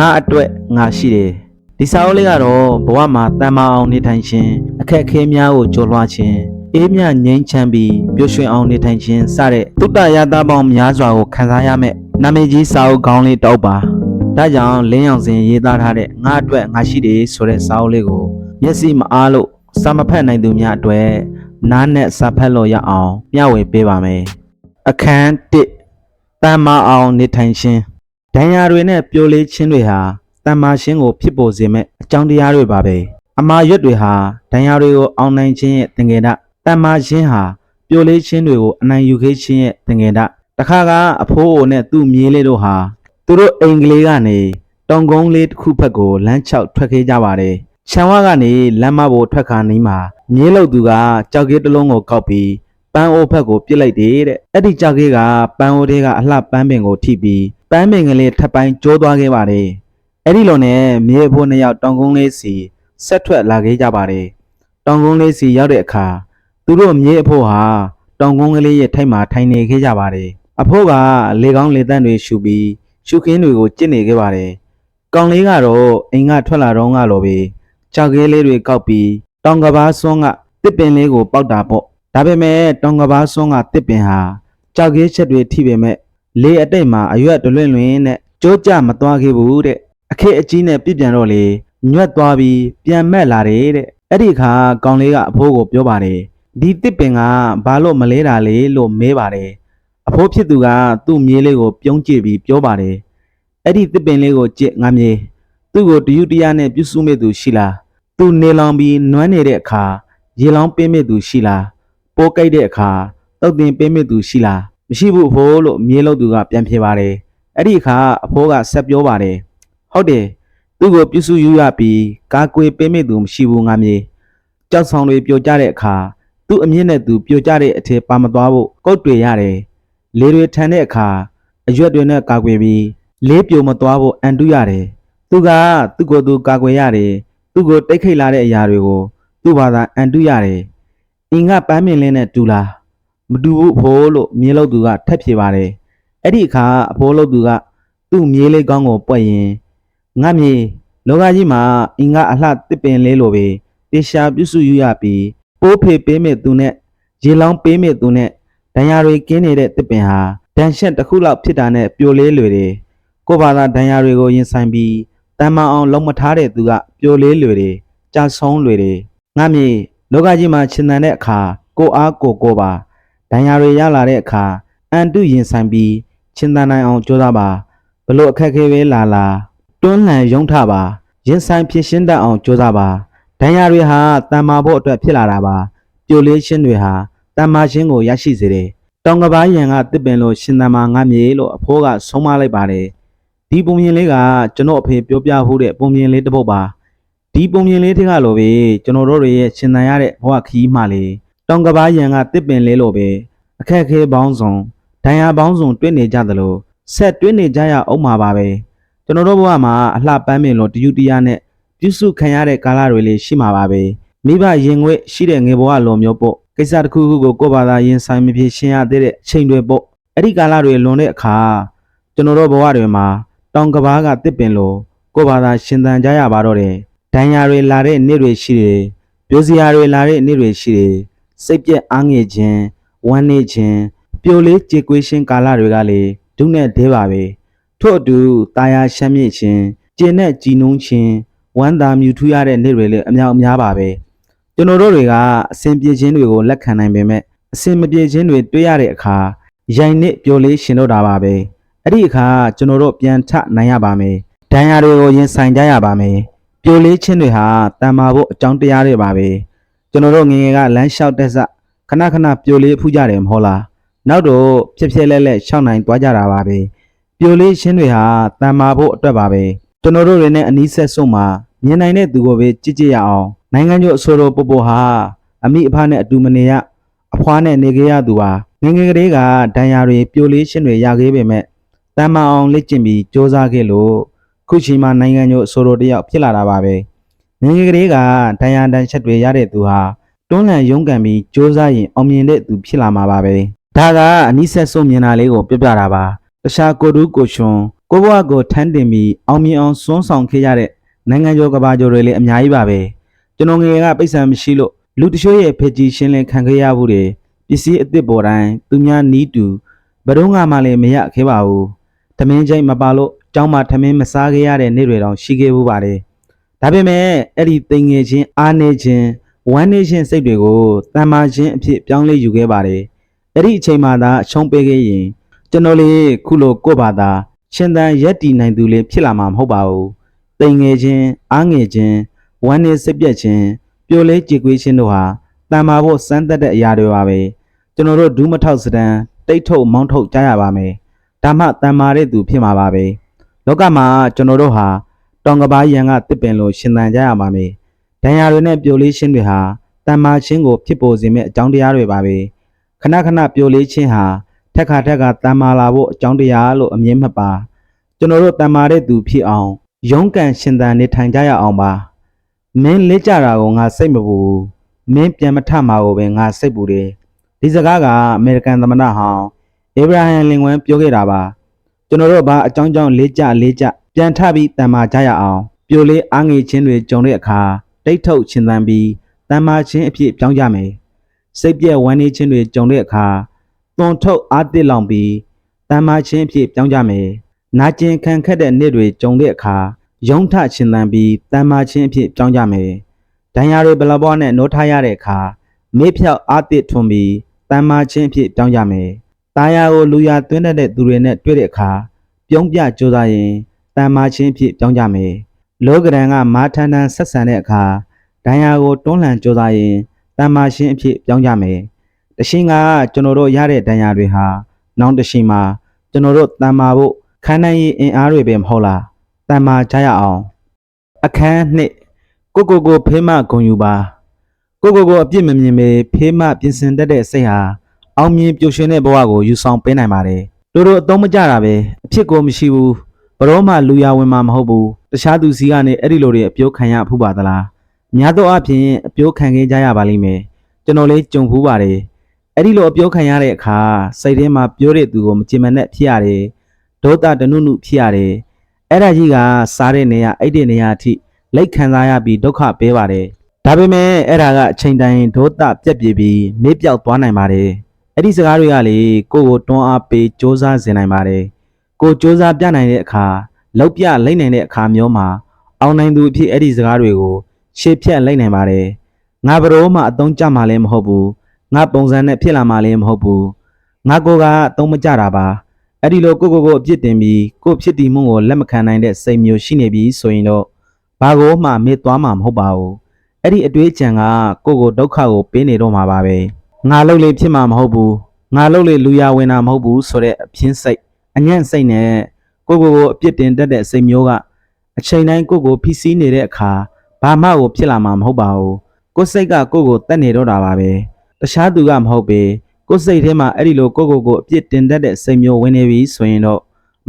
ငါအတွက်ငါရှိတယ်ဒီစာအုပ်လေးကတော့ဘဝမှာတန်မာအောင်နေထိုင်ခြင်းအခက်အခဲများကိုကျော်လွှားခြင်းအေးမြငြိမ်းချမ်းပြီးပျော်ရွှင်အောင်နေထိုင်ခြင်းစတဲ့တုတ္တရတာပေါင်းများစွာကိုခံစားရမယ်နာမည်ကြီးစာအုပ်ကောင်းလေးတောက်ပါဒါကြောင့်လင်းအောင်စင်ရေးသားထားတဲ့ငါအတွက်ငါရှိတယ်ဆိုတဲ့စာအုပ်လေးကိုမျက်စိမအားလို့စာမဖတ်နိုင်သူများအတွက်နားနဲ့စာဖတ်လို့ရအောင်မျှဝေပေးပါမယ်အခန်း1တန်မာအောင်နေထိုင်ခြင်း ဒဏ်ရာတွေနဲ့ပြိုလေးချင်းတွေဟာတမ္မာရှင်းကိုဖြစ်ပေါ်စေမဲ့အကြောင်းတရားတွေပါပဲအမာရွက်တွေဟာဒဏ်ရာတွေကိုအောင်နိုင်ခြင်းရဲ့သင်္ကေတတမ္မာရှင်းဟာပြိုလေးချင်းတွေကိုအနိုင်ယူခဲ့ခြင်းရဲ့သင်္ကေတတခါကအဖိုးအိုနဲ့သူ့မြေးလေးတို့ဟာသူတို့အိမ်ကလေးကနေတောင်ကုန်းလေးတစ်ခုဘက်ကိုလမ်းလျှောက်ထွက်ခဲ့ကြပါတယ်ခြံဝကနေလမ်းမပေါ်ထွက်ခါနီးမှာမြေးလုတ်သူကကြောက်ကလေးတစ်လုံးကိုကောက်ပြီး ပန်းအိုးဘက်ကိုပြစ်လိုက်တယ်တဲ့အဲ့ဒီကြောက်ကလေးကပန်းအိုးထဲကအလှပန်းပင်ကိုထိပြီးပန်းပင်ကလေးထပ်ပိုင်းကျိုးသွားခဲ့ပါတယ်။အဲ့ဒီလိုနဲ့မြေဖို့နှစ်ယောက်တောင်ကုန်းလေးစီဆက်ထွက်လာခဲ့ကြပါတယ်။တောင်ကုန်းလေးစီရောက်တဲ့အခါသူတို့မြေအဖို့ဟာတောင်ကုန်းကလေးရဲ့ထိုက်မှာထိုင်နေခဲ့ကြပါတယ်။အဖို့ကလေကောင်းလေတန့်တွေရှူပြီးရှုခင်းတွေကိုကျစ်နေခဲ့ပါတယ်။ကောင်လေးကတော့အိမ်ကထွက်လာတော့ကလိုပဲကြောက်ကလေးတွေကောက်ပြီးတောင်ကဘာစွန်းကတစ်ပင်လေးကိုပေါက်တာပေါ့။ ဒါပေမဲ့တောင်ကဘာစွန်းကတစ်ပင်ဟာကြောက်ကလေးချက်တွေထိပေမဲ့လေအတိတ်မှာအရွက်တလွင့်လွင်နဲ့ကြိုးကြမသွားခဲ့ဘူးတဲ့အခက်အကြီးနဲ့ပြစ်ပြန်တော့လေညွတ်သွားပြီးပြန်မက်လာတယ်တဲ့အဲ့ဒီအခါကောင်လေးကအဖိုးကိုပြောပါတယ်ဒီတစ်ပင်ကဘာလို့မလဲတာလေလို့မဲပါတယ်အဖိုးဖြစ်သူကသူ့မြေးလေးကိုပြုံးကြည့်ပြီးပြောပါတယ်အဲ့ဒီတစ်ပင်လေးကိုကြည့်ငါမြေးသူ့ကိုတယူတရားနဲ့ပြုစုမဲ့သူရှိလားသူနေလောင်ပြီးနွမ်းနေတဲ့အခါရေလောင်ပေးမဲ့သူရှိလား ပိုးကြိုက်တဲ့အခါတုတ်တင်ပေးမဲ့သူရှိလားမရှိဘူးအဖိုးလို့မြေလို့သူကပြန်ဖြေပါတယ်အဲ့ဒီအခါအဖိုးကဆက်ပြောပါတယ်ဟုတ်တယ်သူ့ကိုပြုစုယူရပြီးကာကွယ်ပေးမိသူမရှိဘူးငါမြေကြောက်ဆောင်တွေပြိုကျတဲ့အခါသူ့အမြင့်နဲ့သူပြိုကျတဲ့အထည်ပါမသွားဖို့ကုတ်တွေရတယ်လေတွေထန်တဲ့အခါအရွက်တွေနဲ့ကာကွယ်ပြီးလေးပြိုမသွားဖို့အန်တုရတယ်သူကသူ့ကိုယ်သူကာကွယ်ရတယ်သူ့ကိုတိတ်ခိတ်လာတဲ့အရာတွေကိုသူ့ဘာသာအန်တုရတယ် အင်းကပန်းမင်လင်းနဲ့တူလားမတူဘူးအဖိုးလို့မြေလို့သူကထက်ဖြေပါတယ်အဲ့ဒီအခါအဖိုးလို့သူကသူ့မြေးလေးကောင်းကိုပွက်ရင်ငတ်မြေလောကကြီးမှာအင်္ဂအလှတစ်ပင်လေးလိုပဲတေရှာပြုစုယူရပြီးပိုးဖေပေးမဲ့သူနဲ့ရေလောင်းပေးမဲ့သူနဲ့ဒဏ်ရာတွေကင်းနေတဲ့တစ်ပင်ဟာဒဏ်ရှက်တစ်ခုလောက်ဖြစ်တာနဲ့ပြိုလေးလွေတယ်ကိုယ့်ဘာသာဒဏ်ရာတွေကိုရင်ဆိုင်ပြီးတမ်းမအောင်လုံးမထားတဲ့သူကပြိုလေးလွေတယ်ကြာဆုံးလွေတယ်ငတ်မြေ လောကကြီးမှာရှင်သန်တဲ့အခါကိုအားကိုကိုပါဒဏ်ရာတွေရလာတဲ့အခါအန်တုရင်ဆိုင်ပြီးချင်းတန်နိုင်အောင်ကြိုးစားပါဘလို့အခက်အခဲပဲလာလာတွန်းလှန်ရုံထပါရင်ဆိုင်ဖြစ်ရှင်းတတ်အောင်ကြိုးစားပါဒဏ်ရာတွေဟာတန်မာဖို့အတွက်ဖြစ်လာတာပါပြိုလေးရှင်းတွေဟာတန်မာရှင်းကိုရရှိစေတယ်တောင်ကဘာရံကတစ်ပင်လို့ရှင်တန်မာငတ်မြေလို့အဖိုးကဆုံးမလိုက်ပါတယ်ဒီပုံမြင်လေးကကျွန်တော်အဖေပြောပြဖို့တဲ့ပုံမြင်လေးတစ်ပုဒ်ပါ ဒီပုံမြင်လေးတွေကလို့ပဲကျွန်တော်တို့ရဲ့ရှင်သန်ရတဲ့ဘဝခရီးမှလေတောင်ကဘာရံကတစ်ပင်လေးလို့ပဲအခက်အခဲပေါင်းစုံဒဏ်ရာပေါင်းစုံတွေ့နေကြသလိုဆက်တွေ့နေကြရအောင်မှာပါပဲကျွန်တော်တို့ဘဝမှာအလှပန်းပင်လို့တယူတရားနဲ့ပြုစုခံရတဲ့ကာလတွေလေးရှိမှာပါပဲမိဘရင်ခွေရှိတဲ့ငယ်ဘဝလိုမျိုးပေါ့ကိစ္စတစ်ခုခုကိုကိုယ့်ဘာသာရင်ဆိုင်မဖြစ်ရှင်းရသေးတဲ့အချိန်တွေပေါ့အဲ့ဒီကာလတွေလွန်တဲ့အခါကျွန်တော်တို့ဘဝတွေမှာတောင်ကဘာကတစ်ပင်လို့ကိုယ့်ဘာသာရှင်သန်ကြရပါတော့တယ် ဒဏ်ရာတွေလာတဲ့နေ့တွေရှိတယ်ပြိုစရာတွေလာတဲ့နေ့တွေရှိတယ်စိတ်ပြက်အားငယ်ခြင်းဝမ်းနေခြင်းပျော်လေးကြေကွေးခြင်းကာလတွေကလေဒုနဲ့ဒဲပါပဲထို့အတူတာယာရှမ်းမြင့်ခြင်းကျင်နဲ့ကြည်နုံးခြင်းဝမ်းသာမြူထူးရတဲ့နေ့တွေလည်းအများအများပါပဲကျွန်တော်တို့တွေကအစဉ်ပြေခြင်းတွေကိုလက်ခံနိုင်ပေမဲ့အစဉ်မပြေခြင်းတွေတွေ့ရတဲ့အခါရိုင်နစ်ပျော်လေးရှင်တော့တာပါပဲအဲ့ဒီအခါကျွန်တော်တို့ပြန်ထနိုင်ရပါမယ်ဒဏ်ရာတွေကိုရင်ဆိုင်ကြရပါမယ် ပျော်လေးခြင်းတွေဟာတန်မာဖို့အကြောင်းတရားတွေပါပဲကျွန်တော်တို့ငယ်ငယ်ကလမ်းလျှောက်တက်စခဏခဏပြိုလေးဖူးကြတယ်မဟုတ်လားနောက်တော့ဖြစ်ဖြစ်လဲလဲရှောင်းနိုင်သွားကြတာပါပဲပြိုလေးရှင်းတွေဟာတန်မာဖို့အတွက်ပါပဲကျွန်တော်တို့တွေနဲ့အနီးဆက်ဆုံးမှာမြင်နိုင်တဲ့သူကိုပဲကြည့်ကြည့်ရအောင်နိုင်ငံကျော်အဆိုတော်ပို့ပို့ဟာအမိအဖနဲ့အတူမနေရအဖွားနဲ့နေကြရသူပါငယ်ငယ်ကလေးကဒဏ်ရာတွေပြိုလေးရှင်းတွေရခဲ့ပေမဲ့တန်မာအောင်လက်ကျင့်ပြီးစ조사ခဲ့လို့ ခုချိန်မှာနိုင်ငံကျော်အဆိုတော်တယောက်ဖြစ်လာတာပါပဲငယ်ငယ်ကလေးကဒဏ်ရာတန်ချက်တွေရတဲ့သူဟာတွန်းလှန်ရုန်းကန်ပြီးစ조사ရင်အောင်မြင်တဲ့သူဖြစ်လာမှာပါပဲဒါကအနိဆက်ဆုံးမြင်တာလေးကိုပြပြတာပါတခြားကိုတူးကိုချွန်ကိုယ့်ဘဝကိုထမ်းတင်ပြီးအောင်မြင်အောင်စွမ်းဆောင်ခဲ့ရတဲ့နိုင်ငံကျော်ကဘာကျော်တွေလည်းအများကြီးပါပဲကျွန်တော်ငယ်ကပိတ်ဆံမရှိလို့လူတချို့ရဲ့ဖေကြီးရှင်းလင်းခံခဲ့ရမှုတွေပစ္စည်းအစ်စ်ပေါ်တိုင်းသူများနီးတူဘယ်တော့မှလည်းမရခဲ့ပါဘူးသမင်းချိန်မပါလို့ ကျောင်းမှာသမင်းမစားခဲ့ရတဲ့နေ့တွေတောင်ရှိခဲ့ဘူးပါတယ်ဒါပေမဲ့အဲ့ဒီတင်ငယ်ချင်းအားနေခြင်းဝမ်းနေခြင်းစိတ်တွေကိုတန်မာခြင်းအဖြစ်ပြောင်းလဲယူခဲ့ပါတယ်အဲ့ဒီအချိန်မှသာအချုံးပေးခဲ့ရင်ကျွန်တော်လေးခုလိုကိုယ့်ဘာသာရှင်သန်ရက်တည်နိုင်သူလေးဖြစ်လာမှာမဟုတ်ပါဘူး။တိမ်ငယ်ခြင်းအားငယ်ခြင်းဝမ်းနေစိတ်ပြက်ခြင်းပျော်လဲကြေကွေးခြင်းတို့ဟာတန်မာဖို့စမ်းသက်တဲ့အရာတွေပါပဲ။ကျွန်တော်တို့ဒူးမထောက်စတန်တိတ်ထုတ်မောင်းထုတ်ကြရပါမယ်။ဒါမှတန်မာတဲ့သူဖြစ်မှာပါပဲ။ လောကမှာကျွန်တော်တို့ဟာတောင်ကဘာရံကတစ်ပင်လိုရှင်သန်ကြရပါမယ်။ဒဏ်ရာတွေနဲ့ပျော်လေးခြင်းတွေဟာတန်မာခြင်းကိုဖြစ်ပေါ်စေမယ့်အကြောင်းတရားတွေပါပဲ။ခဏခဏပျော်လေးခြင်းဟာထက်ခါထက်ကတန်မာလာဖို့အကြောင်းတရားလို့အမြင်မှတ်ပါကျွန်တော်တို့တန်မာတဲ့သူဖြစ်အောင်ရုန်းကန်ရှင်သန်နေထိုင်ကြရအောင်ပါမင်းလက်ကြတာကိုငါစိတ်မပူဘူးမင်းပြန်မထမှာကိုပဲငါစိတ်ပူတယ်ဒီစကားကအမေရိကန်သမ္မတဟောင်းအေဗရာဟမ်လင်ကွန်းပြောခဲ့တာပါ ကျွန်တော်တို့ဘာအကြောင်းကြောင့်လေးကြလေးကြပြန်ထပြီးတန်မာကြရအောင်ပြိုလေးအားငယ်ချင်းတွေကြုံတဲ့အခါတိတ်ထုတ်ရှင်သန်ပြီးတန်မာချင်းအဖြစ်ပြောင်းကြမယ်စိတ်ပြက်ဝမ်းနေခြင်းတွေကြုံတဲ့အခါသွန်ထုတ်အားတစ်လောင်ပြီးတမ်းမာချင်းအဖြစ်ပြောင်းကြမယ်။နာကျင်ခံခက်တဲ့နေ့တွေကြုံတဲ့အခါယုံထရှင်သန်ပြီးတမ်းမာချင်းအဖြစ်ပြောင်းကြမယ်။ဒဏ်ရာတွေဘလဘောနဲ့နိုးထားရတဲ့အခါမေးဖြောက်အားတစ်ထွန်ပြီးတမ်းမာချင်းအဖြစ်ပြောင်းကြမယ်။ တာယာကိုလူရသွင်းတတ်တဲ့သူတွေနဲ့တွေ့တဲ့အခါပြုံးပြကြိုးစားရင်တမ်းမာချင်းအဖြစ်ပြောင်းကြမယ်။လောကရန်ကမာထန်ထန်ဆက်ဆံတဲ့အခါဒဏ်ရာကိုတွန်းလှန်ကြိုးစားရင်တမ်းမာချင်းအဖြစ်ပြောင်းကြမယ်။တရှင်ကကျွန်တော်တို့ရတဲ့ဒဏ်ရာတွေဟာနောင်တရှင်မှာကျွန်တော်တို့တန်မာဖို့ခန်းနိုင်ရေးအင်အားတွေပဲမဟုတ်လားတန်မာကြရအောင်အခန်းနှစ်ကိုကိုကိုဖေးမဂုံယူပါကိုကိုကိုအပြစ်မမြင်ပဲဖေးမပြင်ဆင်တတ်တဲ့စိတ်ဟာ အောင်မြင်ပျော်ရွှင်တဲ့ဘဝကိုယူဆောင်ပေးနိုင်ပါတယ်တို့တို့အသုံးမကျတာပဲအဖြစ်ကိုမရှိဘူးဘရောမှလူရဝင်မှာမဟုတ်ဘူးတခြားသူစီကနေအဲ့ဒီလိုတွေအပြိုးခံရဖူးပါသလားများသောအားဖြင့်အပြိုးခံခဲ့ကြရပါလိမ့်မယ်ကျွန်တော်လေးကြုံဖူးပါတယ်အဲ့ဒီလိုအပြောခံရတဲ့အခါစိတ်ထဲမှာပြောတဲ့သူကိုမချင်မနဲ့ဖြစ်ရတယ်ဒေါသတနုနုဖြစ်ရတယ်အဲ့ဒါကြီးကစားတဲ့နေရာအိတ်တဲ့နေရာအထိလက်ခံစားရပြီးဒုက္ခပေးပါတယ်ဒါပေမဲ့အဲ့ဒါကအချိန်တိုင်းဒေါသပြက်ပြေးပြီးမေ့ပြောက်သွားနိုင်ပါတယ် အဲ့ဒီစကားတွေကလေကိုယ့်ကိုတွန်းအားပေးစ조사စေနိုင်ပါတယ်ကိုစ조사ပြနိုင်တဲ့အခါလောက်ပြလိမ့်နိုင်တဲ့အခါမျိုးမှာအောင်နိုင်သူအဖြစ်အဲ့ဒီစကားတွေကိုရှေ့ဖြတ်လိုက်နိုင်ပါတယ်ငါဘယ်တော့မှအသုံးကျမှာလည်းမဟုတ်ဘူး ငါပုံစံနဲ့ဖြစ်လာမှလည်းမဟုတ်ဘူးငါကိုကအသုံးမကျတာပါအဲ့ဒီလိုကိုကိုကိုအပြစ်တင်ပြီးကိုဖြစ်တည်မှုကိုလက်မခံနိုင်တဲ့စိတ်မျိုးရှိနေပြီဆိုရင်တော့ဘာကိုမှမေ့သွားမှာမဟုတ်ပါဘူးအဲ့ဒီအတွေးကြံကကိုကိုဒုက္ခကိုပေးနေတော့မှာပါပဲ ငါလှုပ်လေဖြစ်မှာမဟုတ်ဘူးငါလှုပ်လေလူရဝင်တာမဟုတ်ဘူးဆိုတဲ့အပြင်းစိတ်အညံ့စိတ်နဲ့ကိုကိုကိုအပြစ်တင်တတ်တဲ့စိတ်မျိုးကအချိန်တိုင်းကိုကိုဖိစီးနေတဲ့အခါဘာမှကိုဖြစ်လာမှာမဟုတ်ပါဘူးကိုယ်စိတ်ကကိုကိုတက်နေတော့တာပါပဲတခြားသူကမဟုတ်ပေကိုယ်စိတ်ထဲမှာအဲ့ဒီလိုကိုကိုကိုအပြစ်တင်တတ်တဲ့စိတ်မျိုးဝင်နေပြီဆိုရင်တော့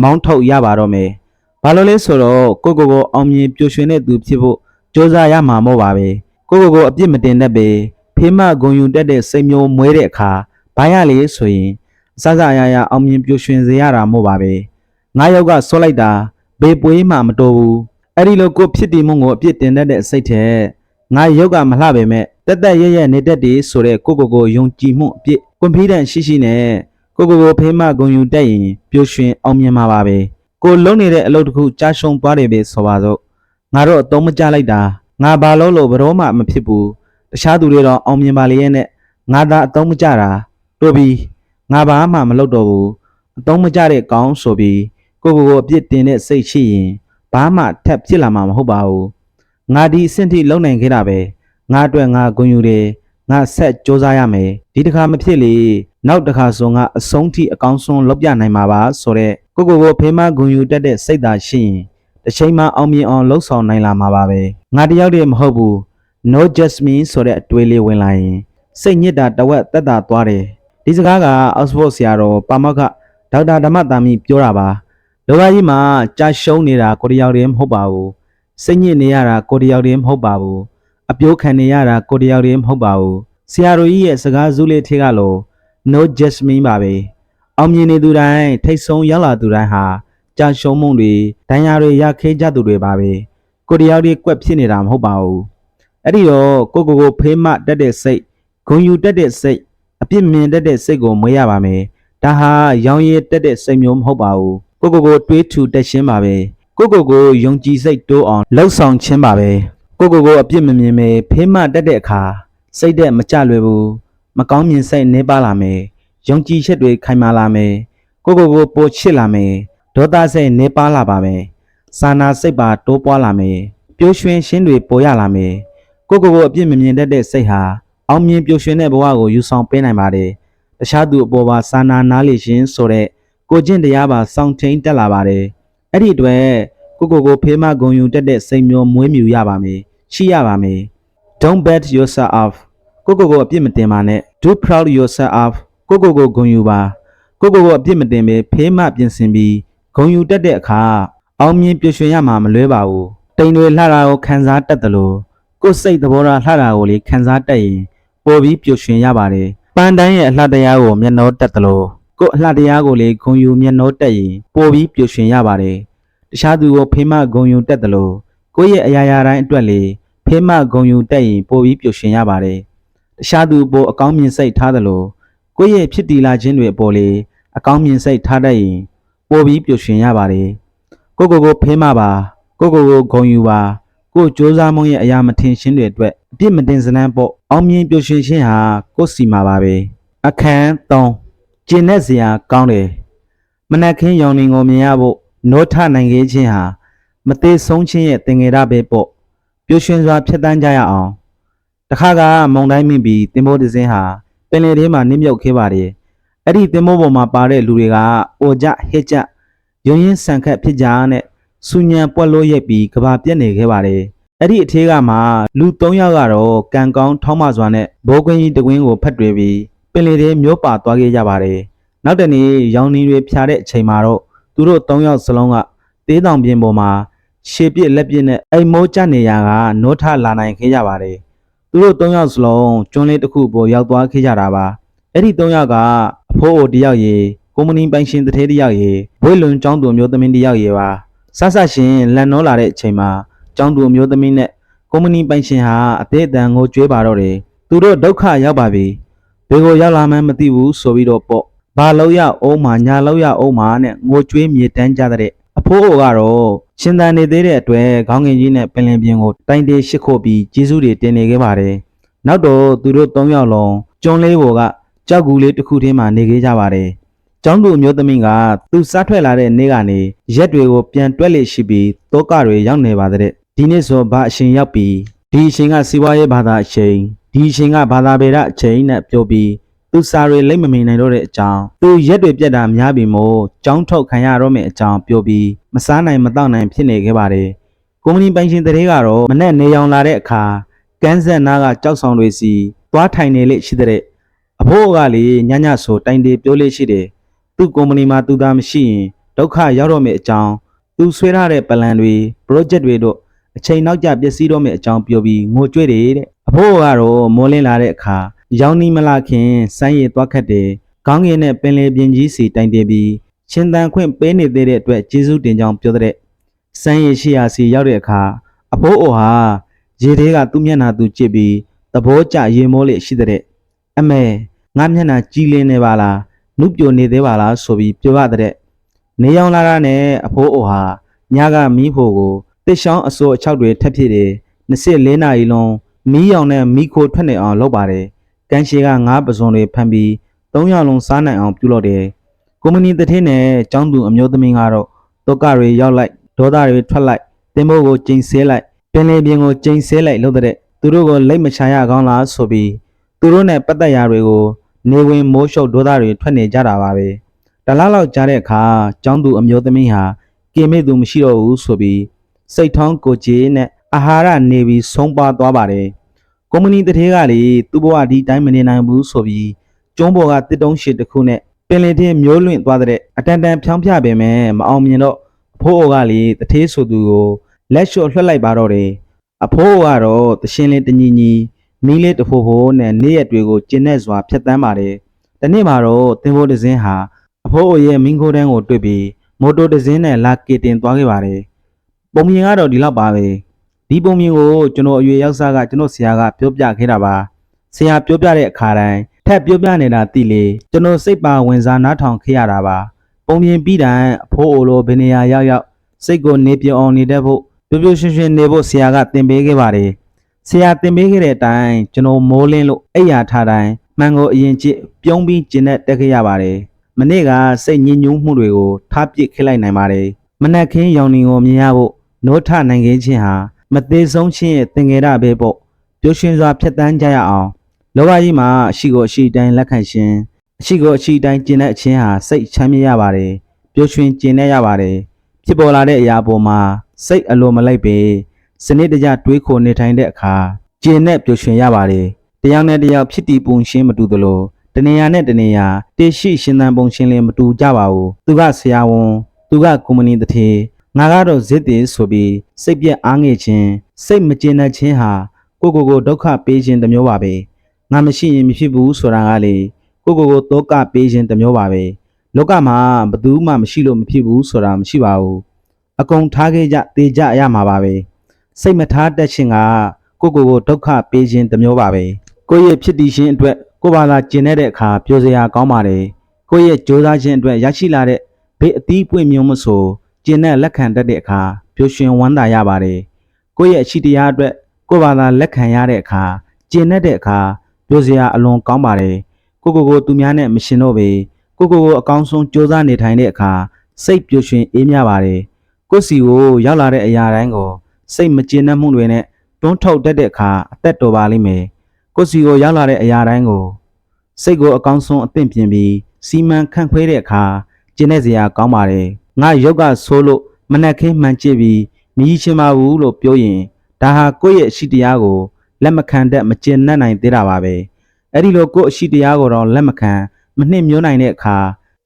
မောင်းထုတ်ရပါတော့မယ်။ဘာလို့လဲဆိုတော့ကိုကိုကိုအောင်မြင်ပျော်ရွှင်တဲ့သူဖြစ်ဖို့ကြိုးစားရမှာမို့ပါပဲ။ကိုကိုကိုအပြစ်မတင်တတ်ပေ ဖေးမဂုံယူတတ်တဲ့စိတ်မျိုးမွဲတဲ့အခါဘာရလေဆိုရင်အစစအရာရာအောင်မြင်ပျော်ရွှင်စေရတာမို့ပါပဲ။ငါယောက်ကဆွလိုက်တာဘေးပွေးမှမတော်ဘူး။အဲ့ဒီလိုကိုဖြစ်တည်မှုကိုအပြစ်တင်တတ်တဲ့စိတ်ထဲငါယောက်ကမလှပေမဲ့တက်တက်ရဲရဲနေတတ်တယ်ဆိုတဲ့ကိုကိုကိုယုံကြည်မှုအပြစ်ကွန်ဖီဒန့်ရှိရှိနဲ့ကိုကိုကိုဖေးမဂုံယူတက်ရင်ပျော်ရွှင်အောင်မြင်မှာပါပဲကိုလုံးနေတဲ့အလုပ်တစ်ခုကြားရှုံသွားတယ်ပဲဆိုပါစို့ငါတော့အသုံးမကျလိုက်တာငါဘာလို့လို့ဘရောမှမဖြစ်ဘူး တခြားသူတွေတော့အောင်မြင်ပါလေရဲ့နဲ့ငါသာအသုံးမကျတာတို့ပြီးငါဘာမှမလုပ်တော့ဘူးအသုံးမကျတဲ့ကောင်းဆိုပြီးကိုကိုကိုအပြစ်တင်တဲ့စိတ်ရှိရင်ဘာမှထပ်ဖြစ်လာမှာမဟုတ်ပါဘူးငါဒီအဆင့်ထိလုံနိုင်ခဲ့တာပဲငါအတွက်ငါဂုဏ်ယူတယ်ငါဆက်စ조사ရမယ်ဒီတစ်ခါမဖြစ်လေနောက်တစ်ခါဆိုငါအဆုံးထိအကောင်းဆုံးလုပ်ပြနိုင်မှာပါဆိုတော့ကိုကိုကိုဖေးမဂုဏ်ယူတတ်တဲ့စိတ်သာရှိရင်တစ်ချိန်မှအောင်မြင်အောင်လှုပ်ဆောင်နိုင်လာမှာပါပဲငါတယောက်တည်းမဟုတ်ဘူး no jasmine ဆိုတဲ့အတွေးလေးဝင်လာရင်စိတ်ညစ်တာတဝက်တက်တာသွားတယ်ဒီစကားက Oxford ဆရာတော်ပါမောက္ခဒေါက်တာဓမ္မတာမီပြောတာပါလောကကြီးမှာကြာရှုံးနေတာကိုတယောက်တည်းမဟုတ်ပါဘူးစိတ်ညစ်နေရတာကိုတယောက်တည်းမဟုတ်ပါဘူးအပြိုးခံနေရတာကိုတယောက်တည်းမဟုတ်ပါဘူးဆရာတော်ကြီးရဲ့စကားစုလေးထဲကလို့ no jasmine ပါပဲအောင်မြင်နေသူတိုင်းထိတ်ဆုံးရောက်လာသူတိုင်းဟာကြာရှုံးမှုတွေဒဏ်ရာတွေရခဲကြသူတွေပါပဲကိုတယောက်တည်းကွက်ဖြစ်နေတာမဟုတ်ပါဘူး အဲ့ဒီတော့ကိုကိုကိုဖေးမတက်တဲ့စိတ်ဂုံယူတက်တဲ့စိတ်အပြစ်မြင်တက်တဲ့စိတ်ကိုမွေးရပါမယ်ဒါဟာရောင်ရည်တက်တဲ့စိတ်မျိုးမဟုတ်ပါဘူးကိုကိုကိုတွေးထူတက်ရှင်းပါပဲကိုကိုကိုယုံကြည်စိတ်တိုးအောင်လှုပ်ဆောင်ခြင်းပါပဲကိုကိုကိုအပြစ်မမြင်ပဲဖေးမတက်တဲ့အခါစိတ်တဲ့မကြလွယ်ဘူးမကောင်းမြင်စိတ်နေပါလာမယ်ယုံကြည်ချက်တွေခိုင်မာလာမယ်ကိုကိုကိုပိုချစ်လာမယ်ဒေါသစိတ်နေပါလာပါမယ်စာနာစိတ်ပါတိုးပွားလာမယ်ပျော်ရွှင်ခြင်းတွေပေါ်ရလာမယ် ကိုကိုကိုအပြစ်မမြင်တတ်တဲ့စိတ်ဟာအောင်မြင်ပျော်ရွှင်တဲ့ဘဝကိုယူဆောင်ပေးနိုင်ပါတယ်တခြားသူအပေါ်ပါစာနာနားလေခြင်းဆိုတဲ့ကိုကျင့်တရားပါစောင့်ထိန်တက်လာပါတယ်အဲ့ဒီအတွက်ကိုကိုကိုဖေးမဂုံယူတက်တဲ့စိတ်မျိုးမွေးမြူရပါမယ်ရှိရပါမယ် don't bet yourself off ကိုကိုကိုအပြစ်မတင်ပါနဲ့ do proud yourself off ကိုကိုကိုဂုံယူပါကိုကိုကိုအပြစ်မတင်ပဲဖေးမပြင်ဆင်ပြီးဂုံယူတက်တဲ့အခါအောင်မြင်ပျော်ရွှင်ရမှာမလွဲပါဘူးတိမ်တွေလှတာကိုခံစားတတ်တယ်လို့ ကိုယ်စိတ်သဘောထားလှတာကိုလေခံစားတတ်ရင်ပိုပြီးပျော်ရွှင်ရပါတယ်ပန်းတိုင်းရဲ့အလှတရားကိုမျက်နှာတက်တယ်လို့ကိုယ်အလှတရားကိုလေဂုံယူမျက်နှာတက်ရင်ပိုပြီးပျော်ရွှင်ရပါတယ်တခြားသူကိုဖေးမဂုံယူတက်တယ်လို့ကိုယ့်ရဲ့အရာရာတိုင်းအတွက်လေဖေးမဂုံယူတက်ရင်ပိုပြီးပျော်ရွှင်ရပါတယ်တခြားသူပိုအကောင်းမြင်စိတ်ထားတယ်လို့ကိုယ့်ရဲ့ဖြစ်တည်လာခြင်းတွေအပေါ်လေအကောင်းမြင်စိတ်ထားတတ်ရင်ပိုပြီးပျော်ရွှင်ရပါတယ်ကိုကိုကိုဖေးမပါကိုကိုကိုဂုံယူပါ ကိုစ조사မုံရဲ့အရာမထင်ရှင်းတွေအတွက်အပြစ်မတင်စနမ်းပေါ့အောင်မြင်ပျော်ရွှင်ခြင်းဟာကိုယ့်စီမှာပါပဲအခန်း3ကျင်တဲ့စရာကောင်းတယ်မနက်ခင်းရောင်နေကိုမြင်ရဖို့နောထနိုင်ခဲ့ခြင်းဟာမသေးဆုံးခြင်းရဲ့တင်ငယ်ရပဲပေါ့ပျော်ရွှင်စွာဖြတ်တန်းကြရအောင်တခါကမုံတိုင်းမိပြီးတင်မိုးတစ်စင်းဟာပင်လယ်ထဲမှာနစ်မြုပ်ခဲ့ပါတယ်အဲ့ဒီတင်မိုးပေါ်မှာပါတဲ့လူတွေကအိုကြဟစ်ကြရုံရင်းဆန်ခတ်ဖြစ်ကြနဲ့ စူညံပွက်လို့ရိုက်ပြီးကဘာပြက်နေခဲ့ပါတယ်အဲ့ဒီအထေးကမှလူ၃ယောက်ကတော့ကံကောင်းထောင်းမစွာနဲ့ဘိုးကွင်းကြီးတကွင်းကိုဖတ်တွေပြီးပင်လယ်ထဲမျိုးပါသွားခဲ့ကြပါတယ်နောက်တနေ့ရောင်နေတွေဖြာတဲ့အချိန်မှာတော့သူတို့၃ယောက်စလုံးကသေးတောင်ပြင်ပေါ်မှာရှေပြစ်လက်ပြစ်နဲ့အိမ်မိုးကျနေရကနိုးထလာနိုင်ခဲ့ကြပါတယ်သူတို့၃ယောက်စလုံးကျွန်းလေးတစ်ခုပေါ်ရောက်သွားခဲ့ကြတာပါအဲ့ဒီ၃ယောက်ကအဖိုးအိုတစ်ယောက်ရေကုမ္ပဏီပိုင်ရှင်တစ်ထည်တစ်ယောက်ရေဘွေလွန်ကျောင်းသူအမျိုးသမီးတစ်ယောက်ရေပါ ဆဆရှင်လန်နောလာတဲ့အချိန်မှာကျောင်းသူအမျိုးသမီးနဲ့ကုမ္ပဏီပိုင်ရှင်ဟာအသေးအတန်ကိုကြွေးပါတော့တယ်သူတို့ဒုက္ခရောက်ပါပြီဘယ်ကိုရောက်လာမှန်းမသိဘူးဆိုပြီးတော့ပေါ့ဘာလို့ရအောင်မညာလို့ရအောင်မနဲ့ငိုကြွေးမြေတန်းကြတဲ့အဖိုးအိုကတော့ရှင်သန်နေသေးတဲ့အတွက်ခေါင်းငင်ကြီးနဲ့ပင်လင်ပြင်ကိုတိုင်တေးရှစ်ခုပြီးကျေးဇူးတွေတင်နေခဲ့ပါတယ်နောက်တော့သူတို့၃ယောက်လုံးကျွန်းလေးပေါ်ကကြောက်ကူလေးတစ်ခုထဲမှာနေခဲ့ကြပါတယ် ကျောင်းသူအမျိုးသမီးကသူစားထွက်လာတဲ့နေ့ကနေရက်တွေကိုပြန်တွက်လေရှိပြီးတောကတွေရောက်နေပါတဲ့ဒီနေ့ဆိုဘာအရှင်ရောက်ပြီးဒီအရှင်ကစီးပွားရေးဘာသာအချိန်ဒီအရှင်ကဘာသာပေဒအချိန်နဲ့ပြောပြီးသူစာတွေလိမ့်မမီနိုင်တော့တဲ့အကြောင်းသူရက်တွေပြက်တာများပြီမို့ကြောင်းထုတ်ခံရတော့မယ့်အကြောင်းပြောပြီးမစားနိုင်မတော့နိုင်ဖြစ်နေခဲ့ပါတယ်ကုမ္ပဏီပိုင်ရှင်တဲ့ကတော့မနဲ့နေအောင်လာတဲ့အခါကန်းဆက်နားကကြောက်ဆောင်တွေစီသွားထိုင်နေလေရှိတဲ့အဖိုးကလေညညဆိုတိုင်တေပြောလေရှိတယ် သူ့ကုမ္ပဏီမှာသူသားမရှိရင်ဒုက္ခရောက်တော့မယ့်အကြောင်းသူဆွဲထားတဲ့ပလန်တွေ project တွေတို့အချိန်နောက်ကျပျက်စီးတော့မယ့်အကြောင်းပြောပြီးငိုကြွေးတယ်တဲ့အဖိုးကတော့မိုးလင်းလာတဲ့အခါရောင်နီမလာခင်စမ်းရည်သွားခတ်တယ်ခေါင်းငယ်နဲ့ပင်လေပြင်းကြီးစီတိုင်တင်ပြီးရှင်တန်ခွင့်ပေးနေသေးတဲ့အတွက်ကျေးဇူးတင်ကြောင်းပြောတဲ့စမ်းရည်ရှိရာစီရောက်တဲ့အခါအဖိုးအိုဟာရေသေးကသူ့မျက်နှာသူကြည့်ပြီးသဘောကျရေမိုးလေးရှိတဲ့ အမေငါမျက်နှာကြည်လင်းနေပါလား နုပြိုနေသေးပါလားဆိုပြီးပြောရတဲ့နေရောင်လာတာနဲ့အဖိုးအိုဟာညကမီးဖို့ကိုတစ်ချောင်းအစိုးအချောက်တွေထပ်ဖြစ်တယ်24နာရီလုံးမီးရောင်နဲ့မီးခိုထွက်နေအောင်လုပ်ပါတယ်ကန်းရှည်ကငါးပစုံတွေဖမ်းပြီး၃ယောက်လုံးစားနိုင်အောင်ပြုလုပ်တယ်ကွန်မြူနီတထင်းနဲ့ចောင်းသူအမျိုးသမီးကတော့တောကတွေရောက်လိုက်ဒေါသတွေထွက်လိုက်တင်မိုးကိုကျိန်ဆဲလိုက်ပင်လေပြင်ကိုကျိန်ဆဲလိုက်လို့တဲ့သူတို့ကိုလိတ်မချရကောင်းလားဆိုပြီးသူတို့နဲ့ပတ်သက်ရာတွေကို နေဝင်မိုးရှုပ်ဒေါသတွေထွက်နေကြတာပါပဲတလားလောက်ကြားတဲ့အခါចောင်းသူအမျိုးသမီးဟာကင်မေသူမရှိတော့ဘူးဆိုပြီးစိတ်ထောင်းကိုကြေးနဲ့အာဟာရနေပြီးဆုံးပါသွားပါတယ်ကွန်မြူနီတထဲကလေသူ့ဘဝဒီတိုင်းမနေနိုင်ဘူးဆိုပြီးကျုံးပေါ်ကတစ်တုံးရှစ်တစ်ခုနဲ့ပင်လယ်ထဲမျိုးလွင့်သွားတဲ့အတန်တန်ဖြောင်းပြပေမဲ့မအောင်မြင်တော့အဖိုးအိုကလေတထေးဆိုသူကိုလက်လျှော့လွှတ်လိုက်ပါတော့တယ်အဖိုးအိုကတော့တရှင်လေးတညီညီ မီးလေးတဖိုးဖိုးနဲ့နေ့ရက်တွေကိုကျင်းနဲ့စွာဖြတ်တန်းပါတယ်တနေ့မှာတော့သင်္ဘောတစ်စင်းဟာအဖိုးအိုရဲ့မင်းခိုးတန်းကိုတွေ့ပြီးမိုတိုတစ်စင်းနဲ့လာကစ်တင်သွားခဲ့ပါတယ်ပုံမြင်ကတော့ဒီလောက်ပါပဲဒီပုံမြင်ကိုကျွန်တော်အရွယ်ရောက်စားကကျွန်တော်ဆရာကပြောပြခဲ့တာပါဆရာပြောပြတဲ့အခါတိုင်းထပ်ပြောပြနေတာသိလေကျွန်တော်စိတ်ပါဝင်စားနားထောင်ခဲ့ရတာပါပုံမြင်ပြီးတိုင်းအဖိုးအိုလိုဘယ်နေရာရောက်ရောက်စိတ်ကိုနေပြောင်းအောင်နေတတ်ဖို့ပြပြရွှင်ရွှင်နေဖို့ဆရာကသင်ပေးခဲ့ပါတယ် ဆရာသင်ပေးခဲ့တဲ့အတိုင်းကျွန်တော်မိုးလင်းလို့အိယာထားတိုင်းမှန်ကိုအရင်ကျစ်ပြုံးပြီးကျင်နဲ့တက်ခဲ့ရပါတယ်မနေ့ကစိတ်ညစ်ညူးမှုတွေကိုထားပစ်ခစ်လိုက်နိုင်ပါတယ်။မနက်ခင်းရောင်နေကိုမြင်ရဖို့နိုးထနိုင်ခြင်းချင်းဟာမသေးဆုံးခြင်းရဲ့သင်္ကေတပဲပေါ့။ပျော်ရွှင်စွာဖြတ်တန်းကြရအောင်။လောကကြီးမှာအရှိကိုအရှိတိုင်းလက်ခံခြင်းအရှိကိုအရှိတိုင်းကျင့်တဲ့အခြင်းဟာစိတ်ချမ်းမြေ့ရပါတယ်။ပျော်ရွှင်ကျင့်နေရပါတယ်။ဖြစ်ပေါ်လာတဲ့အရာပေါ်မှာစိတ်အလိုမလိုက်ပေ စနစ်တကျတွေးခိုနေထိုင်တဲ့အခါကျင့်နဲ့ပျော်ရွှင်ရပါတယ်။တရားနဲ့တရားဖြစ်တည်ပုံရှင်းမတူသလိုတနေရာနဲ့တနေရာတေရှိရှင်သန်ပုံရှင်လင်မတူကြပါဘူးသူကဆရာဝန်သူကကုမ္ပဏီတစ်ထေငါကတော့ဇစ်တည်ဆိုပြီးစိတ်ပြက်အားငယ်ခြင်းစိတ်မကျေနပ်ခြင်းဟာကိုကိုကိုဒုက္ခပေးခြင်းတစ်မျိုးပါပဲငါမရှိရင်မဖြစ်ဘူးဆိုတာကလေကိုကိုကိုဒုက္ခပေးခြင်းတစ်မျိုးပါပဲလောကမှာဘယ်သူမှမရှိလို့မဖြစ်ဘူးဆိုတာမရှိပါဘူးအကုန်ထားခဲ့ကြတေကြရမှာပါပဲ စိတ်မထားတတ်ခြင်းကကိုကိုကိုဒုက္ခပေးခြင်းတစ်မျိုးပါပဲကိုယ့်ရဲ့ဖြစ်တည်ခြင်းအတွက်ကိုပါလာကျင်တဲ့အခါပြောစရာကောင်းပါတယ်။ကိုယ့်ရဲ့ကြိုးစားခြင်းအတွက်ရရှိလာတဲ့ဘေးအသီးပွင့်မျိုးမဆိုကျင်တဲ့လက်ခံတတ်တဲ့အခါပျော်ရွှင်ဝမ်းသာရပါတယ်။ကိုယ့်ရဲ့အရှိတရားအတွက်ကိုပါလာလက်ခံရတဲ့အခါကျင်တဲ့အခါပြောစရာအလွန်ကောင်းပါတယ်။ကိုကိုကိုသူများနဲ့မရှင်တော့ပေကိုကိုကိုအကောင်းဆုံးကြိုးစားနေထိုင်တဲ့အခါစိတ်ပျော်ရွှင်အေးမြပါတယ်။ကိုယ့်စီကိုရောက်လာတဲ့အရာတိုင်းကို စိတ်မကျေနပ်မှုတွေနဲ့တွန်းထုတ်တတ်တဲ့အခါအသက်တော်ပါလိမ့်မယ်။ကိုယ့်စီကိုရောက်လာတဲ့အရာတိုင်းကိုစိတ်ကိုအကောင်းဆုံးအသင့်ပြင်ပြီးစီမံခန့်ခွဲတဲ့အခါကျင့်တဲ့စရာကောင်းပါတယ်ငါရုပ်ကဆိုးလို့မနှက်ခင်းမှန်ကြည့်ပြီးမြည်ချင်ပါဘူးလို့ပြောရင်ဒါဟာကိုယ့်ရဲ့အရှိတရားကိုလက်မခံတတ်မကျင့်တတ်နိုင်သေးတာပါပဲအဲ့ဒီလိုကိုယ့်အရှိတရားကိုတော့လက်မခံမနှိမ့်မျိုးနိုင်တဲ့အခါ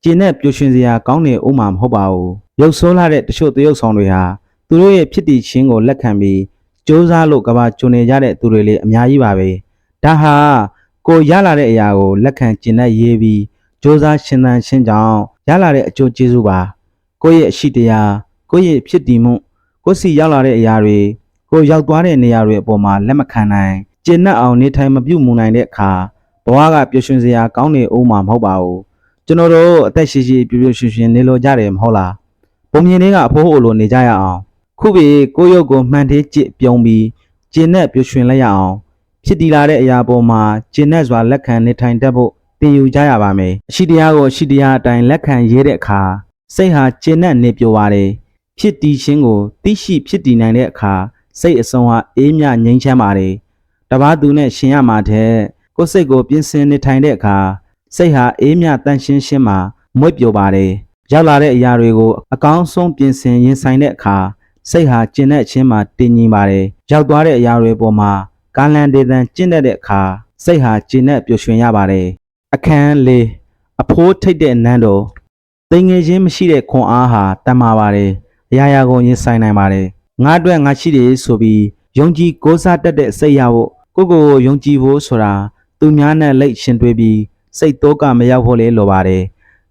ကျင့်တဲ့ပျော်ရွှင်စရာကောင်းတဲ့ဥမာမဟုတ်ပါဘူးရုပ်ဆိုးလာတဲ့တချို့တရုပ်ဆောင်တွေဟာ သူတို့ရဲ့ဖြစ်တည်ခြင်းကိုလက်ခံပြီးစ조사လို့ကဘာကျွနေကြတဲ့သူတွေလည်းအများကြီးပါပဲဒါဟာ ကိုရလာတဲ့အရာကိုလက်ခံကျင့်တတ်ရေးပြီးစ조사ရှင်သန်ရှင်းကြောင်းရလာတဲ့အကျိုးကျေးဇူးပါကိုယ့်ရဲ့အရှိတရားကိုယ့်ရဲ့ဖြစ်တည်မှုကိုယ့်စီရောက်လာတဲ့အရာတွေကိုယ်ရောက်သွားတဲ့နေရာတွေအပေါ်မှာလက်မခံနိုင်ကျင့်တတ်အောင်နေထိုင်မပြုတ်မှုနိုင်တဲ့အခါဘဝကပျော်ရွှင်စရာကောင်းနေဦးမှာမဟုတ်ပါဘူးကျွန်တော်တို့အသက်ရှိရှိပျော်ပျော်ရွှင်ရွှင်နေလို့ကြတယ်မဟုတ်လားပုံမြင်တွေကအဖိုးဟိုလိုနေကြရအောင် ခုပေကိုယ့်ရုပ်ကိုမှန်သေးကြည့်ပြုံးပြီးကျင့်တတ်ပျော်ရွှင်လိုက်ရအောင် ဖြစ်တည်လာတဲ့အရာပေါ်မှာကျင့်တဲ့စွာလက်ခံနေထိုင်တတ်ဖို့သင်ယူကြရပါမယ်။အရှိတရားကိုအရှိတရားအတိုင်းလက်ခံရေးတဲ့အခါစိတ်ဟာကျင့်တဲ့နေပြိုပါတယ်။ဖြစ်တည်ခြင်းကိုသိရှိဖြစ်တည်နိုင်တဲ့အခါစိတ်အစုံဟာအေးမြငြိမ်းချမ်းပါတယ်။တပားသူနဲ့ရှင်ရမှာတဲ့ကိုယ်စိတ်ကိုပြင်ဆင်နေထိုင်တဲ့အခါစိတ်ဟာအေးမြတန့်ရှင်းရှင်းမှာမွေ့ပျော်ပါတယ်။ရောက်လာတဲ့အရာတွေကိုအကောင်းဆုံးပြင်ဆင်ရင်ဆိုင်တဲ့အခါ စိတ်ဟာကျင့်တဲ့အချင်းမှာတည်ငြိမ်ပါတယ်။ရောက်သွားတဲ့အရာတွေပေါ်မှာကာလန်ဒေသန်ကျင့်တတ်တဲ့အခါစိတ်ဟာကျဉ်နဲ့ပျော်ရွှင်ရပါတယ်အခန်းလေးအဖိုးထိတ်တဲ့နန်းတော်သိငယ်ချင်းမရှိတဲ့ခွန်အားဟာတန်မာပါတယ်အရာရာကိုရင်ဆိုင်နိုင်ပါတယ်ငါအတွက်ငါရှိတယ်ဆိုပြီးယုံကြည်ကိုးစားတတ်တဲ့စိတ်ရဖို့ကိုကိုကိုယုံကြည်ဖို့ဆိုတာသူများနဲ့လက်ရှင်တွေးပြီးစိတ်တော့ကမရောက်ဖို့လေလိုပါတယ်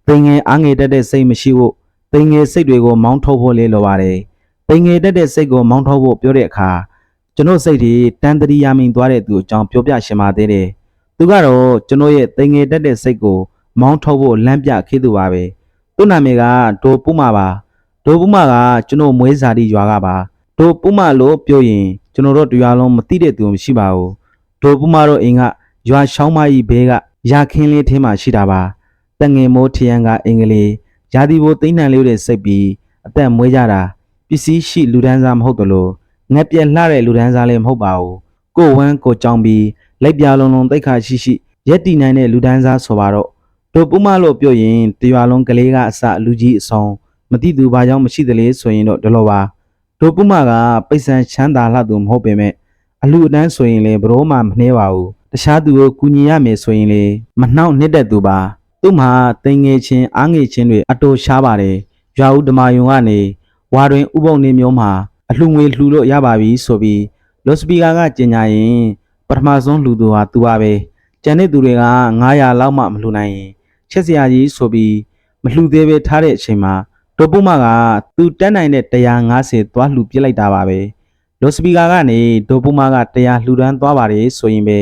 သိငယ်အားငယ်တတ်တဲ့စိတ်မရှိဖို့သိငယ်စိတ်တွေကိုမောင်းထုတ်ဖို့လေလိုပါတယ် သိငယ်တတ်တဲ့စိတ်ကိုမောင်းထုတ်ဖို့ပြောတဲ့အခါကျွန်တော်စိတ်တွေတန်တရီယာမင်သွားတဲ့သူအကြောင်းပြောပြရှင်ပါသေးတယ်။သူကတော့ကျွန်တော်ရဲ့တင်ငယ်တက်တဲ့စိတ်ကိုမောင်းထုတ်ဖို့လမ်းပြခေသူပါပဲ။သူ့နာမည်ကဒိုပူမာပါ။ဒိုပူမာကကျွန်တော်မွေးစာတီရွာကပါ။ဒိုပူမာလို့ပြောရင်ကျွန်တော်တို့တရားလုံးမသိတဲ့သူမရှိပါဘူး။ဒိုပူမာတို့အိမ်ကရွာချောင်းမကြီးဘေးကရာခင်းလေးထင်းမှရှိတာပါ။တငယ်မိုးထရန်ကအင်္ဂလိပ်ရာသီဘိုသိန်းတန်လေးတွေစိတ်ပြီးအသက်မွေးကြတာ ပစ္စည်းရှိလူဒန်းစားမဟုတ်သလိုငက်ပြက်လှတဲ့လူဒန်းစားလည်းမဟုတ်ပါဘူးကိုဝမ်းကိုကြောင်ပြီးလက်ပြလုံးလုံးတိတ်ခါရှိရှိရက်တီနိုင်တဲ့လူဒန်းစားဆိုပါတော့တို့ပုမလို့ပြောရင်တရွာလုံးကလေးကအစလူကြီးအဆောင်မတိသူဘာကြောင့်မရှိသလဲဆိုရင်တော့ဒီလိုပါတို့ပုမကပိတ်ဆန်ချမ်းသာလှသူမဟုတ်ပေမဲ့အလူအတန်းဆိုရင်လေဘရောမှမနှဲပါဘူးတခြားသူကိုကူညီရမယ်ဆိုရင်လေမနှောက်နှစ်တဲ့သူပါသူ့မှာတင်ငယ်ချင်းအားငယ်ချင်းတွေအတူရှားပါတယ်ရွာဦးဓမာယုံကနေ ဝါတွင်ဥပုံနေမျိုးမှာအလှငွေလှူလို့ရပါပြီဆိုပြီးလော့စပီကာကကြင်ညာရင်ပထမဆုံးလှူသူဟာသူပါပဲကျန်တဲ့သူတွေက900လောက်မှမလှူနိုင်ရင်ချက်စရာကြီးဆိုပြီးမလှူသေးပဲထားတဲ့အချိန်မှာတို့ပုမကသူတက်နိုင်တဲ့150သွားလှူပြစ်လိုက်တာပါပဲလောစပီကာကနေတို့ပုမက100လှူဒန်းသွားပါတယ်ဆိုရင်ပဲ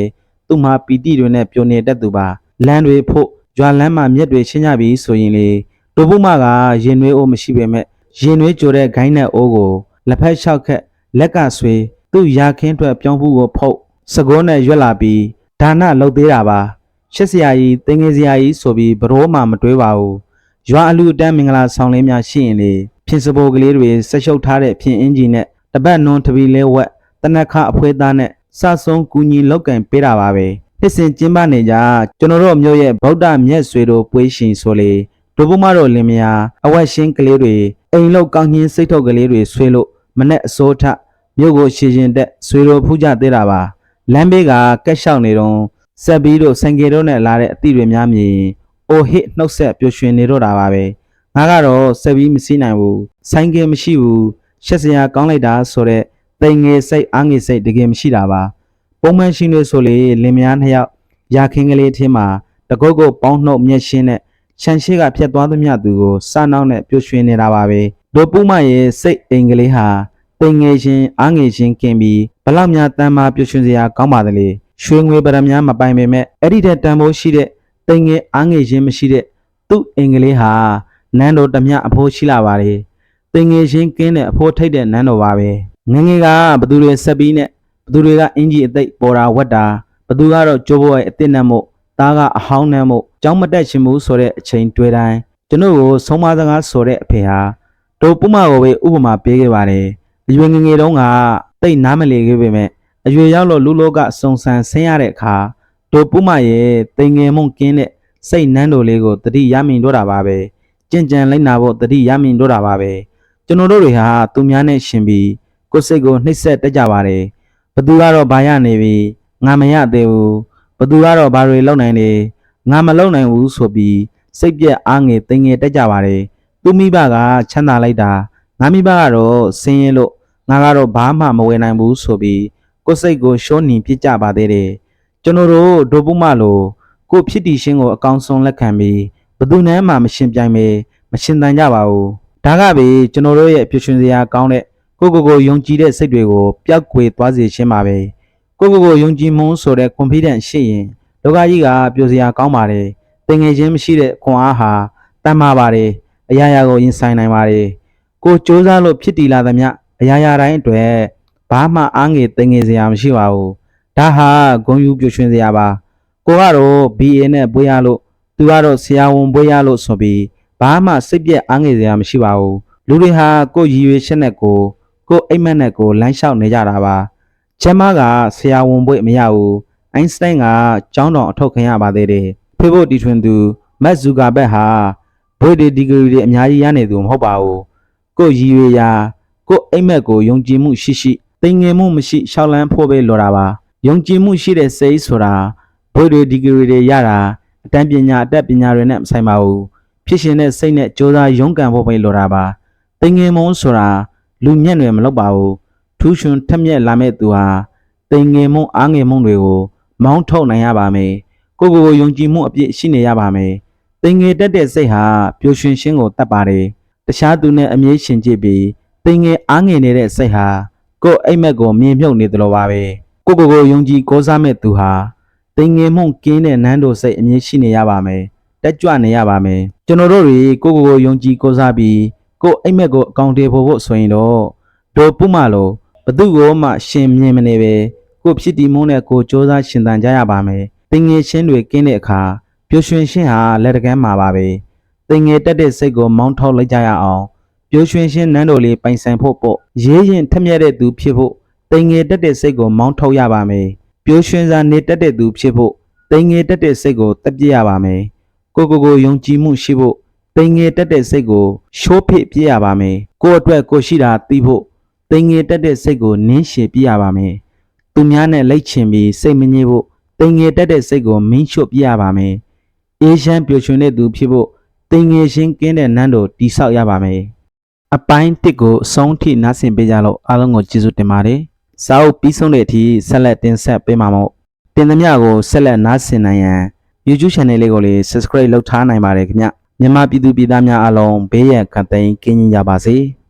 သူ့မှာပီတိတွေနဲ့ပျော်နေတတ်သူပါလမ်းတွေဖို့ကြွာလမ်းမှာမြက်တွေရှင်းကြပြီဆိုရင်လေတို့ပုမကရင်နွေးအိုးမရှိပေမဲ့ ရင်နွေးကြိုတဲ့ဂိုင်းနဲ့အိုးကိုလက်ဖက်လျှောက်ခက်လက်ကဆွေသူ့ရာခင်းထွက်ပြောင်းဖူးကိုဖုတ်စကိုးနဲ့ရွက်လာပြီးဒါနလုပ်သေးတာပါရှက်စရာကြီးတင်ငယ်စရာကြီးဆိုပြီးဘရိုးမှမတွေးပါဘူးရွာအလူအတန်းမင်္ဂလာဆောင်လေးများရှိရင်လေဖြင်းစပိုကလေးတွေဆက်ရှုပ်ထားတဲ့ဖြင်းအင်ဂျီနဲ့တပတ်နွန်တပီလဲဝက်တနက်ခအဖွဲသားနဲ့စဆုံကူညီလောက်ကင်ပေးတာပါပဲနှစ်စဉ်ကျင်းပနေကြကျွန်တော်တို့မျိုးရဲ့ဗုဒ္ဓမြတ်ဆွေတို့ပွေးရှင်ဆိုလေဒုဗမတို့လင်မယားအဝက်ရှင်းကလေးတွေ အိမ်လောက်ကောင်းချင်းစိတ်ထုတ်ကလေးတွေဆွေးလို့မနဲ့အစိုးထမြို့ကိုရှည်ရှင်တက်ဆွေတို့ဖူးကြသေးတာပါလမ်းဘေးကကက်လျှောက်နေတော့ဆက်ပြီးတော့စံကေတို့နဲ့လာတဲ့အသည့်တွေများမြင်အိုဟစ်နှုတ်ဆက်ပျော်ရွှင်နေတော့တာပါပဲငါကတော့ဆက်ပြီးမစည်းနိုင်ဘူးဆိုင်ကယ်မရှိဘူးရှက်စရာကောင်းလိုက်တာဆိုတော့တိမ်ငယ်စိတ်အားငယ်စိတ်တကယ်မရှိတာပါပုံမှန်ရှင်တွေဆိုလေလင်မယားနှစ်ယောက်ရာခင်းကလေးအထင်းမှာတကုတ်ကုတ်ပေါင်းနှုတ်မျက်ရှင်းနဲ့ ခြံရှိကဖြတ်သွားသမျှသူကိုစနှောင်းနဲ့ပျော်ရွှင်နေတာပါပဲဒိုပူမရဲ့စိတ်အိမ်ကလေးဟာတိမ်ငယ်ခြင်းအားငယ်ခြင်းကင်းပြီးဘလောက်များတမ်းမာပျော်ရွှင်စရာကောင်းပါသလဲရွှေငွေပရမများမပိုင်ပေမဲ့အဲ့ဒီတဲ့တန်ဖိုးရှိတဲ့တိမ်ငယ်အားငယ်ခြင်းမရှိတဲ့သူ့အင်္ဂလိပ်ဟာနန်းတော်တမျှအဖိုးရှိလာပါလေတိမ်ငယ်ခြင်းကင်းတဲ့အဖိုးထိတ်တဲ့နန်းတော်ပါပဲငယ်ငယ်ကဘသူတွေဆက်ပြီးနဲ့ဘသူတွေကအင်ကြီးအသိပ်ပေါ်တာဝတ်တာဘသူကတော့ကြိုးဘွယ်အစ်စ်နဲ့မို့ သားကအဟောင်းနဲ့မို့ကြောင်းမတက်ချင်ဘူးဆိုတဲ့အချိန်တွေ့တိုင်းကျွန်တော်ကိုဆုံးမစကားဆိုတဲ့အဖေဟာတို့ပုမကိုပဲဥပမာပေးခဲ့ပါတယ်အရွယ်ငယ်ငယ်တုန်းကတိတ်နားမလည်ခဲ့ပေမဲ့အရွယ်ရောက်လို့လူလောကစုံစမ်းဆင်းရတဲ့အခါတို့ပုမရဲ့တိမ်ငယ်မုံကင်းတဲ့စိတ်နန်းတော်လေးကိုတတိရမင်တော့တာပါပဲကြင်ကြံလိုက်နာဖို့တတိရမင်တော့တာပါပဲကျွန်တော်တို့တွေဟာသူများနဲ့ရှင်ပြီးကိုယ်စိတ်ကိုနှိပ်စက်တတ်ကြပါတယ်ဘသူကတော့ဘာရနေပြီငါမရသေးဘူး ဘသူကတော့ဘာတွေလုပ်နိုင်နေငါမလုပ်နိုင်ဘူးဆိုပြီးစိတ်ပြက်အားငယ်တိမ်ငယ်တက်ကြပါတယ်သူမိဘကချမ်းသာလိုက်တာငါမိဘကတော့ဆင်းရဲလို့ငါကတော့ဘာမှမဝယ်နိုင်ဘူးဆိုပြီးကိုယ်စိတ်ကိုရှော့နှင်ပြစ်ကြပါသေးတယ်ကျွန်တော်တို့ဒိုပုမလိုကိုယ့်ဖြစ်တည်ခြင်းကိုအကောင်းဆုံးလက်ခံပြီးဘယ်သူနဲ့မှမရှင်ပြိုင်ပဲမရှင်တန်ကြပါဘူးဒါကပဲကျွန်တော်တို့ရဲ့ပျော်ရွှင်စရာကောင်းတဲ့ကိုယ့်ကိုယ်ကိုယုံကြည်တဲ့စိတ်တွေကိုပျောက်ကွယ်သွားစေခြင်းပါပဲ ကိုယ့်ကိုယ်ကိုယုံကြည်မှုဆိုတဲ့ confidence ရှိရင်လောကကြီးကပျော်စရာကောင်းပါတယ်တင်ငယ်ချင်းမရှိတဲ့ခွန်အားဟာတန်မာပါတယ်အရာရာကိုရင်ဆိုင်နိုင်ပါတယ်ကိုယ်စ조사လို့ဖြစ်တည်လာသမျှအရာရာတိုင်းအတွက်ဘာမှအားငယ်တင်ငယ်စရာမရှိပါဘူးဒါဟာဂုံယူပြွှင်စရာပါကိုကတော့ BA နဲ့ပွေးရလို့သူကတော့ဆရာဝန်ပွေးရလို့ဆိုပြီးဘာမှစိတ်ပြက်အားငယ်စရာမရှိပါဘူးလူတွေဟာကိုယ်ရည်ရွယ်ချက်နဲ့ကိုယ်ကိုယ်အိမ်မက်နဲ့ကိုယ်လမ်းလျှောက်နေကြတာပါ ကျမကဆရာဝန်ပွေးမရဘူးအိုင်းစတိုင်းကကျောင်းတော်အထောက်ခံရပါသေးတယ်ဖေဖို့တီထွင်သူမက်ဇူကာဘက်ဟာဘွေဒီဒီဂရီတွေအများကြီးရနေသူမဟုတ်ပါဘူးကိုယ်ရည်ရွယ်ရာကိုယ်အိမ်မက်ကိုယုံကြည်မှုရှိရှိတင်ငယ်မှုမရှိရှောက်လန်းဖို့ပဲလိုတာပါယုံကြည်မှုရှိတဲ့စိတ်ဆိုတာဘွေတွေဒီဂရီတွေရတာအတန်းပညာအတတ်ပညာတွေနဲ့မဆိုင်ပါဘူးဖြစ်ရှင်တဲ့စိတ်နဲ့ကြိုးစားရုန်းကန်ဖို့ပဲလိုတာပါတင်ငင်မုံဆိုတာလူမျက်တွေမလုပ်ပါဘူး ထူးချွန်ထက်မြက်လာမဲ့သူဟာတင်ငင်မုံအားငယ်မုံတွေကို မောင်းထုတ်နိုင်ရပါမယ်ကိုယ့်ကိုယ်ကိုယုံကြည်မှုအပြည့်ရှိနေရပါမယ်တင်ငယ်တက်တဲ့စိတ်ဟာပျော်ရွှင်ခြင်းကိုတတ်ပါတယ်တခြားသူနဲ့အမြဲရှင်ကြည့်ပြီးတင်ငယ်အားငယ်နေတဲ့စိတ်ဟာကိုယ်အိမ်မက်ကိုမြင်မြုပ်နေတယ်လို့ပါပဲကိုကိုကိုယုံကြည်ကိုးစားမဲ့သူဟာတင်ငယ်မှုန့်ကင်းတဲ့နန်းတော်စိတ်အမြင့်ရှိနေရပါမယ်တက်ကြွနေရပါမယ်ကျွန်တော်တို့တွေကိုကိုကိုယုံကြည်ကိုးစားပြီးကိုအိမ်မက်ကိုအကောင့်တွေဖို့ဖို့ဆိုရင်တော့ဒိုပုမလို ဘသူ့ကိုမှရှင်မြင်မနေပဲကိုဖြစ်တည်မှုနဲ့ကိုစ조사ရှင်သန်ကြရပါမယ်တင်ငယ်ချင်းတွေကင်းတဲ့အခါပျော်ရွှင်ခြင်းဟာလက်တကမ်းမှာပါပဲတင်ငယ်တက်တဲ့စိတ်ကိုမောင်းထုတ်လိုက်ကြရအောင်ပျော်ရွှင်ခြင်းနန်းတော်လေးပိုင်ဆိုင်ဖို့ပေါ့ရေးရင်ထက်မြက်တဲ့သူဖြစ်ဖို့တိမ်ငယ်တက်တဲ့စိတ်ကိုမောင်းထုတ်ရပါမယ်။ပျိုးရွှင်စွာနေတက်တဲ့သူဖြစ်ဖို့တိမ်ငယ်တက်တဲ့စိတ်ကိုတက်ပြစ်ရပါမယ်။ကိုကိုကိုယုံကြည်မှုရှိဖို့တိမ်ငယ်တက်တဲ့စိတ်ကိုရှိုးဖြစ်ပြစ်ရပါမယ်။ကိုယ့်အတွက်ကိုရှိတာသိဖို့ တိမ်ငယ်တက်တဲ့စိတ်ကိုနင်းရှည်ပြစ်ရပါမယ်။သူများနဲ့လိတ်ချင်ပြီးစိတ်မငြိဖို့တိမ်ငယ်တက်တဲ့စိတ်ကိုမင်းချွတ်ပြစ်ရပါမယ်။အေးချမ်းပျော်ရွှင်တဲ့သူဖြစ်ဖို့တိမ်ငယ်ရှင်းကင်းတဲ့နန်းတော်တိဆောက်ရပါမယ်။အပိုင်းတစ်ကိုအဆုံးထိနားဆင်ပေးကြလို့အားလုံးကိုကျေးဇူးတင်ပါတယ်။စာအုပ်ပြီးဆုံးတဲ့အထိဆက်လက်တင်ဆက်ပေးမှာမို့တင်သမျှကိုဆက်လက်နားဆင်နိုင်ရန် YouTube channel လေးကိုလည်း Subscribe လုပ်ထားနိုင်ပါတယ်ခင်ဗျ။မြန်မာပြည်သူပြည်သားများအလုံးဘေးရန်ခံသိမ်းကင်းကြပါစေ။